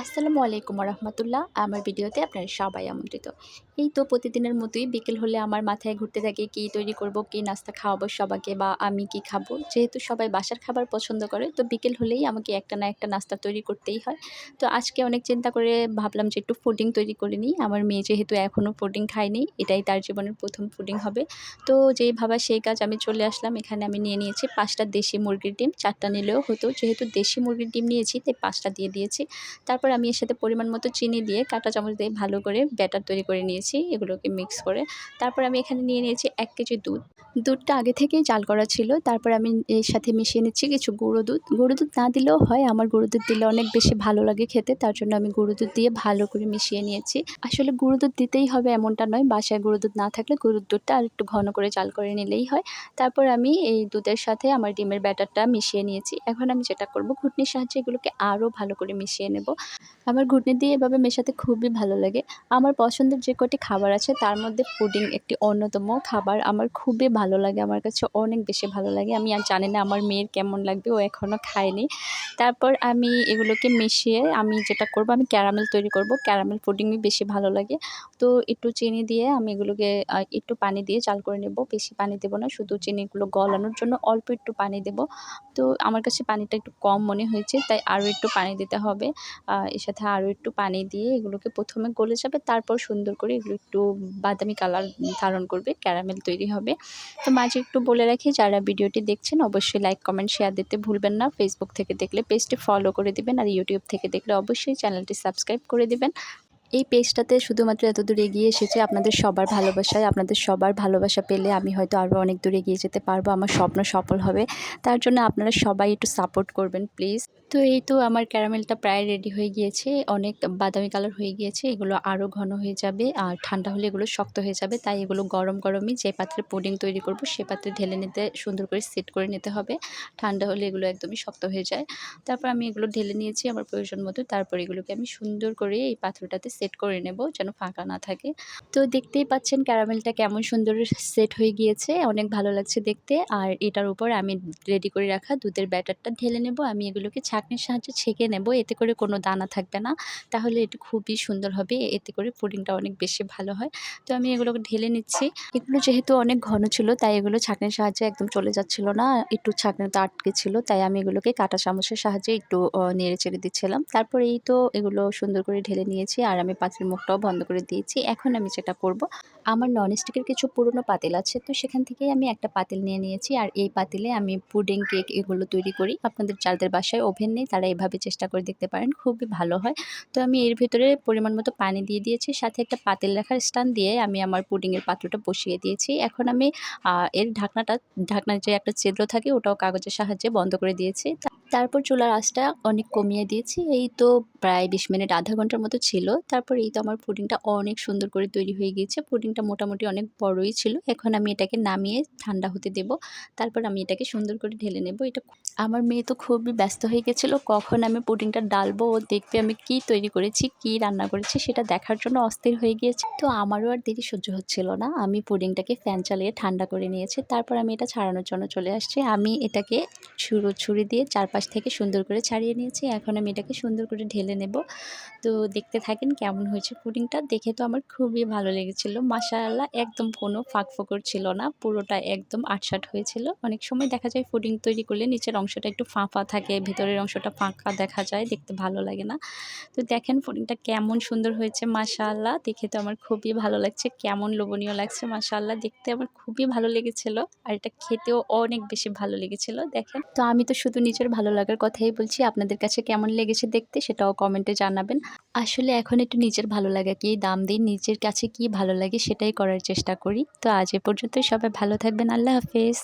আসসালামু আলাইকুম রহমতুল্লাহ আমার ভিডিওতে আপনারা সবাই আমন্ত্রিত। এই তো প্রতিদিনের মতোই বিকেল হলে আমার মাথায় ঘুরতে থাকে কি তৈরি করব, কি নাস্তা খাওয়াবো সবাইকে বা আমি কি খাব। যেহেতু সবাই বাসার খাবার পছন্দ করে, তো বিকেল হলেই আমাকে একটা না একটা নাস্তা তৈরি করতেই হয়। তো আজকে অনেক চিন্তা করে ভাবলাম যে একটু ফুডিং তৈরি করে নিই। আমার মেয়ে যেহেতু এখনও ফুডিং খায়নি, এটাই তার জীবনের প্রথম ফুডিং হবে। তো যেই ভাবা সেই কাজ আমি চলে আসলাম। এখানে আমি নিয়ে নিয়েছি পাঁচটা দেশি মুরগির ডিম, চারটা নিলেও হতো। যেহেতু দেশি মুরগির ডিম নিয়েছি, তাই পাঁচটা দিয়ে দিয়েছি। তারপর আমি এর সাথে পরিমাণ মতো চিনি দিয়ে কাঁটা চামচ দিয়ে ভালো করে ব্যাটার তৈরি করে নিয়েছি, এগুলোকে মিক্স করে। তারপর আমি এখানে নিয়ে নিয়েছি এক কেজি দুধ। দুধটা আগে থেকেই জাল করা ছিল, তারপর আমি এর সাথে মিশিয়ে নিচ্ছি কিছু গুঁড়ো দুধ। গুঁড়ো দুধ না দিলেও হয়, আমার গুঁড়ো দুধ দিলে অনেক বেশি ভালো লাগে খেতে, তার জন্য আমি গুঁড়ো দুধ দিয়ে ভালো করে মিশিয়ে নিয়েছি। আসলে গুঁড়ো দুধ দিতেই হবে এমনটা নয়, বাসায় গুঁড়ো দুধ না থাকলে গুঁড়োর দুধটা আর একটু ঘন করে জাল করে নিলেই হয়। তারপর আমি এই দুধের সাথে আমার ডিমের ব্যাটারটা মিশিয়ে নিয়েছি। এখন আমি যেটা করব, ঘুটনির সাহায্যে এগুলোকে আরও ভালো করে মিশিয়ে নেব। আমার ঘুটনি দিয়ে এভাবে মেশাতে খুবই ভালো লাগে। আমার পছন্দের যে কটি খাবার আছে, তার মধ্যে পুডিং একটি অন্যতম খাবার। আমার খুবই ভালো লাগে, আমার কাছে অনেক বেশি ভালো লাগে। আমি আর জানি না আমার মেয়ের কেমন লাগবে, ও এখনও খায়নি। তারপর আমি এগুলোকে মিশিয়ে আমি যেটা করব, আমি ক্যারামেল তৈরি করব। ক্যারামেল পুডিংই বেশি ভালো লাগে। তো একটু চিনি দিয়ে আমি এগুলোকে একটু পানি দিয়ে চাল করে নেব। বেশি পানি দেবো না, শুধু চিনিগুলো গলানোর জন্য অল্প একটু পানি দেব। তো আমার কাছে পানিটা একটু কম মনে হয়েছে, তাই আরও একটু পানি দিতে হবে। এর সাথে আরও একটু পানি দিয়ে এগুলোকে প্রথমে গলে যাবে, তারপর সুন্দর করে এগুলো একটু বাদামি কালার ধারণ করবে, ক্যারামেল তৈরি হবে। তো মাঝে একটু বলে রাখি, যারা ভিডিওটি দেখছেন অবশ্যই লাইক কমেন্ট শেয়ার দিতে ভুলবেন না। ফেসবুক থেকে দেখলে পেজটি ফলো করে দিবেন আর ইউটিউব থেকে দেখলে অবশ্যই চ্যানেলটি সাবস্ক্রাইব করে দিবেন। এই পেজটাতে শুধুমাত্র এত দূর এগিয়ে এসেছে। আপনাদের সবার ভালোবাসায়, আপনাদের সবার ভালোবাসা পেলে আমি হয়তো আরও অনেক দূর এগিয়ে যেতে পারব। আমার স্বপ্ন সফল হবে। তার জন্য আপনারা সবাই একটু সাপোর্ট করবেন প্লিজ তো এই তো আমার ক্যারামেলটা প্রায় রেডি হয়ে গিয়েছে। অনেক বাদামি কালার হয়ে গিয়েছে। এগুলো আরও ঘন হয়ে যাবে আর ঠান্ডা হলে এগুলো শক্ত হয়ে যাবে। তাই এগুলো গরম গরমই যে পাত্রে পুডিং তৈরি করব, সে পাত্রে ঢেলে নিতে, সুন্দর করে সেট করে নিতে হবে। ঠান্ডা হলে এগুলো একদমই শক্ত হয়ে যায়। তারপর আমি এগুলো ঢেলে নিয়েছি আমার প্রয়োজন মতো। তারপর এগুলোকে আমি সুন্দর করে এই পাত্রটাতে সেট করে নেব যেন ফাঁকা না থাকে। তো দেখতেই পাচ্ছেন ক্যারামেলটা কেমন সুন্দর সেট হয়ে গিয়েছে, অনেক ভালো লাগছে দেখতে। আর এটার উপর আমি রেডি করে রাখা দুধের ব্যাটারটা ঢেলে নেব, আমি এগুলোকে ছাঁকনির সাহায্যে ছেঁকে নেব, এতে করে কোনো দানা থাকবে না। তাহলে এটি খুবই সুন্দর হবে, এতে করে পুডিংটা অনেক বেশি ভালো হয়। তো আমি এগুলোকে ঢেলে নিচ্ছি। এগুলো যেহেতু অনেক ঘন ছিল, তাই এগুলো ছাঁকনির সাহায্যে একদম চলে যাচ্ছিল না, একটু ছাঁকনিতে আটকে ছিল, তাই আমি এগুলোকে কাটা চামচের সাহায্যে একটু নেড়ে চেড়ে দিচ্ছিলাম। তারপর এই তো এগুলো সুন্দর করে ঢেলে নিয়েছি, আর আমি পাত্রের মুখটাও বন্ধ করে দিয়েছি। এখন আমি যেটা করব, আমার ননস্টিকের কিছু পুরনো পাতিল আছে, তো সেখান থেকেই আমি একটা পাতিল নিয়ে নিয়েছি। আর এই পাতিলে আমি পুডিং কেক এগুলো তৈরি করি। আপনাদের যাদের বাসায় ওভেন নেই, তারা এভাবে চেষ্টা করে দেখতে পারেন, খুবই ভালো হয়। তো আমি এর ভেতরে পরিমাণ মতো পানি দিয়ে দিয়েছি, সাথে একটা পাতিল রাখার স্টান দিয়ে আমি আমার পুডিংয়ের পাত্রটা বসিয়ে দিয়েছি। এখন আমি এর ঢাকনাটা, ঢাকনার যে একটা ছিদ্র থাকে, ওটাও কাগজের সাহায্যে বন্ধ করে দিয়েছি। তারপর চুলার আঁচটা অনেক কমিয়ে দিয়েছি। এই তো প্রায় বিশ মিনিট, আধা ঘণ্টার মতো ছিল। তারপর এই তো আমার পুডিংটা অনেক সুন্দর করে তৈরি হয়ে গিয়েছে। পুডিংটা মোটামুটি অনেক বড়ই ছিল। এখন আমি এটাকে নামিয়ে ঠান্ডা হতে দেব। তারপর আমি এটাকে সুন্দর করে ঢেলে নেব। এটা আমার মেয়ে তো খুবই ব্যস্ত হয়ে গেছিল। কখন আমি পুডিংটা ডালবো, ও দেখবে আমি কি তৈরি করেছি, কি রান্না করেছি, সেটা দেখার জন্য অস্থির হয়ে গিয়েছে। তো আমারও আর দেরি সহ্য হচ্ছিল না। আমি পুডিংটাকে ফ্যান চালিয়ে ঠান্ডা করে নিয়েছি। তারপর আমি এটা ছাড়ানোর জন্য চলে আসছি। আমি এটাকে ছুরো ছুরি দিয়ে চারপাশ থেকে সুন্দর করে ছাড়িয়ে নিয়েছি। এখন আমি এটাকে সুন্দর করে ঢেলে নেব। তো দেখতে থাকেন কেমন হয়েছে পুডিংটা। দেখে তো আমার খুবই ভালো লেগেছিল। মাসাল্লাহ একদম কোনো ফাঁক ফোকর ছিল না। পুরোটা একদম আটসাট হয়েছিল। অনেক সময় দেখা যায় পুডিং তৈরি করলে নিচের অংশটা একটু ফাঁপা থাকে, ভিতরের অংশটা ফাঁকা দেখা যায়, দেখতে ভালো লাগে না। তো দেখেন পুডিংটা কেমন সুন্দর হয়েছে মাসাল্লাহ দেখে তো আমার খুবই ভালো লাগছে। কেমন লোভনীয় লাগছে মাসাল্লাহ দেখতে আমার খুবই ভালো লেগেছিল। আর এটা খেতেও অনেক বেশি ভালো লেগেছিল, দেখেন। তো আমি তো শুধু নিজের ভালো লাগার কথাই বলছি। আপনাদের কাছে কেমন লেগেছে দেখতে সেটাও কমেন্টে জানাবেন। আসলে এখন একটু নিজের ভালো লাগাকেই দাম দিই নিজের কাছে কি ভালো লাগে সেটাই করার চেষ্টা করি। তো আজ এ পর্যন্তই সবাই ভালো থাকবেন। আল্লাহ হাফেজ।